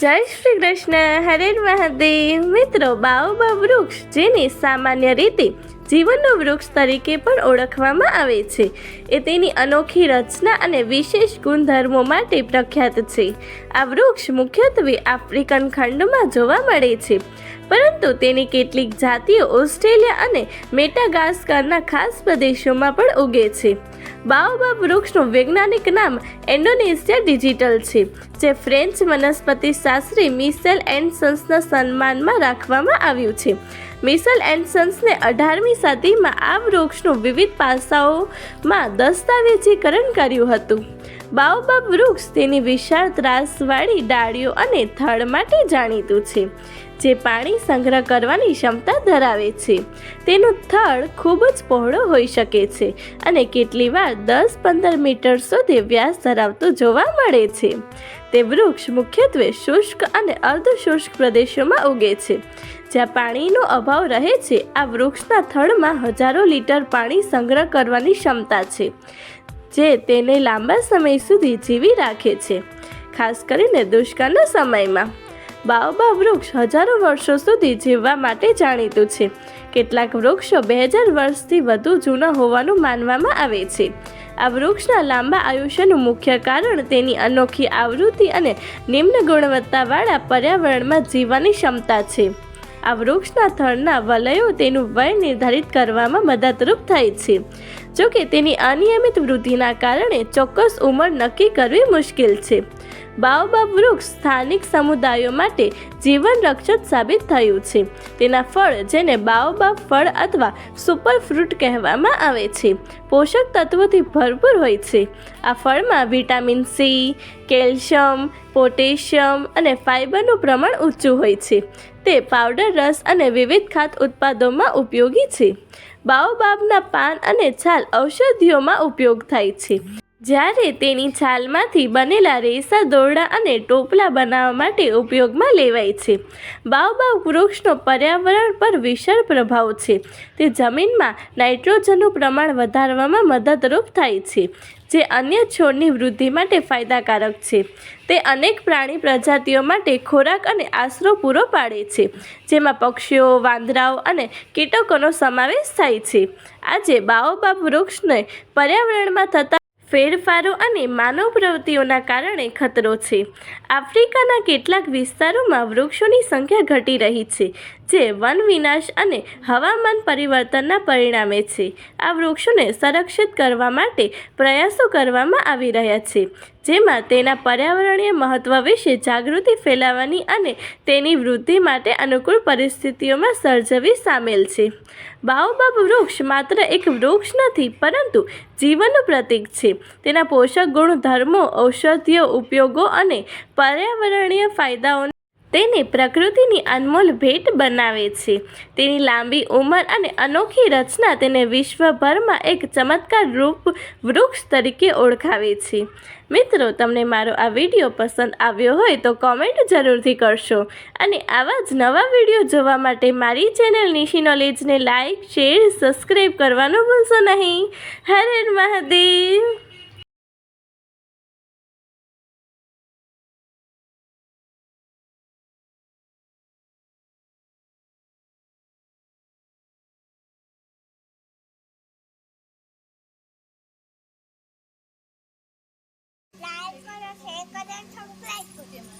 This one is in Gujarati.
જય શ્રી કૃષ્ણ, હરે મહાદેવ. મિત્રો બાઓબા વૃક્ષ, જેને સામાન્ય રીતે જીવનનું વૃક્ષ તરીકે પણ ઓળખવામાં આવે છે, એ તેની અનોખી રચના અને વિશેષ ગુણધર્મો માટે પ્રખ્યાત છે. આ વૃક્ષ મુખ્યત્વે આફ્રિકન ખંડમાં જોવા મળે છે. પરંતુ તેની કેટલીક જાતિઓ ઓસ્ટ્રેલિયા અને મેટાગાસ્કારના ખાસ પ્રદેશોમાં પણ ઉગે છે. બાઓબાબ વૃક્ષનું વૈજ્ઞાનિક નામ એન્ડોનેશિયા ડિજિટલ છે, જે ફ્રેન્ચ વનસ્પતિ શાસ્ત્રી મિસેલ એન્ડસન્સના સન્માનમાં રાખવામાં આવ્યું છે. મિસેલ એન્ડસન્સને અઢારમી સદીમાં આ વૃક્ષનું વિવિધ પાસાઓમાં દસ્તાવેજીકરણ કર્યું હતું. બાઓબાબ વૃક્ષ તેની વિશાળ ત્રાસવાળી ડાળીઓ અને થડ માટે જાણીતું છે, જે પાણી સંગ્રહ કરવાની ક્ષમતા ધરાવે છે. તેનું થડ ખૂબ જ પહોળો હોઈ શકે છે અને કેટલી વાર દસ પંદર મીટર સુધી વ્યાસ ધરાવતું જોવા મળે છે. તે વૃક્ષ મુખ્યત્વે શુષ્ક અને અર્ધ શુષ્ક પ્રદેશોમાં ઉગે છે. જ્યાં પાણીનો અભાવ રહે છે, આ વૃક્ષના થડમાં હજારો લીટર પાણી સંગ્રહ કરવાની ક્ષમતા છે. જે તેને લાંબા સમય સુધી જીવી રાખે છે, ખાસ કરીને દુષ્કાળના સમયમાં. બાઓબા વૃક્ષ હજારો વર્ષો સુધી જીવવા માટે જાણીતું છે. કેટલાક વૃક્ષો બે હજાર વર્ષથી વધુ જૂના હોવાનું માનવામાં આવે છે. આ વૃક્ષના લાંબા આયુષ્યનું મુખ્ય કારણ તેની અનોખી આવૃત્તિ અને નિમ્ન ગુણવત્તાવાળા પર્યાવરણમાં જીવવાની ક્ષમતા છે. આ વૃક્ષના થડના વલયો તેનું વય નિર્ધારિત કરવામાં મદદરૂપ થાય છે. જો કે તેની અનિયમિત વૃદ્ધિના કારણે ચોક્કસ ઉંમર નક્કી કરવી મુશ્કેલ છે. બાઓબાબ વૃક્ષ સ્થાનિક સમુદાયો માટે જીવન રક્ષક સાબિત થયું છે. તેના ફળ જેને બાઓબાબ ફળ અથવા સુપર ફ્રૂટ કહેવામાં આવે છે, પોષક તત્વોથી ભરપૂર હોય છે. આ ફળમાં વિટામિન સી, કેલ્શિયમ, પોટેશિયમ અને ફાઇબરનું પ્રમાણ ઊંચું હોય છે. તે પાવડર રસ અને વિવિધ ખાદ્ય ઉત્પાદનોમાં ઉપયોગી છે. બાઓબાબના પાન અને છાલ ઔષધિઓમાં ઉપયોગ થાય છે. જ્યારે તેની છાલમાંથી બનેલા રેસા, દોરડા અને ટોપલા બનાવવા માટે ઉપયોગમાં લેવાય છે. બાવબાવ વૃક્ષનો પર્યાવરણ પર વિશાળ પ્રભાવ છે. તે જમીનમાં નાઇટ્રોજનનું પ્રમાણ વધારવામાં મદદરૂપ થાય છે, જે અન્ય છોડની વૃદ્ધિ માટે ફાયદાકારક છે. તે અનેક પ્રાણી પ્રજાતિઓ માટે ખોરાક અને આશરો પૂરો પાડે છે, જેમાં પક્ષીઓ, વાંદરાઓ અને કીટકોનો સમાવેશ થાય છે. આજે બાઓબાબ વૃક્ષને પર્યાવરણમાં થતા ફેરફારો અને માનવ પ્રવૃત્તિઓના કારણે ખતરો છે. આફ્રિકાના કેટલાક વિસ્તારોમાં વૃક્ષોની સંખ્યા ઘટી રહી છે, જે વન વિનાશ અને હવામાન પરિવર્તનના પરિણામે છે. આ વૃક્ષોને સંરક્ષિત કરવા માટે પ્રયાસો કરવામાં આવી રહ્યા છે, જેમાં તેના પર્યાવરણીય મહત્વ વિશે જાગૃતિ ફેલાવવાની અને તેની વૃદ્ધિ માટે અનુકૂળ પરિસ્થિતિઓમાં સર્જવી સામેલ છે. બાઓબાબ વૃક્ષ માત્ર એક વૃક્ષ નથી, પરંતુ જીવનનું પ્રતીક છે. તેના પોષક ગુણધર્મો, ઔષધીય ઉપયોગો અને પર્યાવરણીય ફાયદાઓ તેને પ્રકૃતિની અનમોલ ભેટ બનાવે છે. તેની લાંબી ઉંમર અને અનોખી રચના તેને વિશ્વભરમાં એક ચમત્કાર રૂપ વૃક્ષ તરીકે ઓળખાવે છે. મિત્રો, તમને મારો આ વીડિયો પસંદ આવ્યો હોય તો કોમેન્ટ જરૂરથી કરશો અને આવા જ નવા વીડિયો જોવા માટે મારી ચેનલ નિશી નોલેજને લાઇક શેર સબસ્ક્રાઈબ કરવાનું ભૂલશો નહીં. હર મહાદેવ! 大家唱个歌。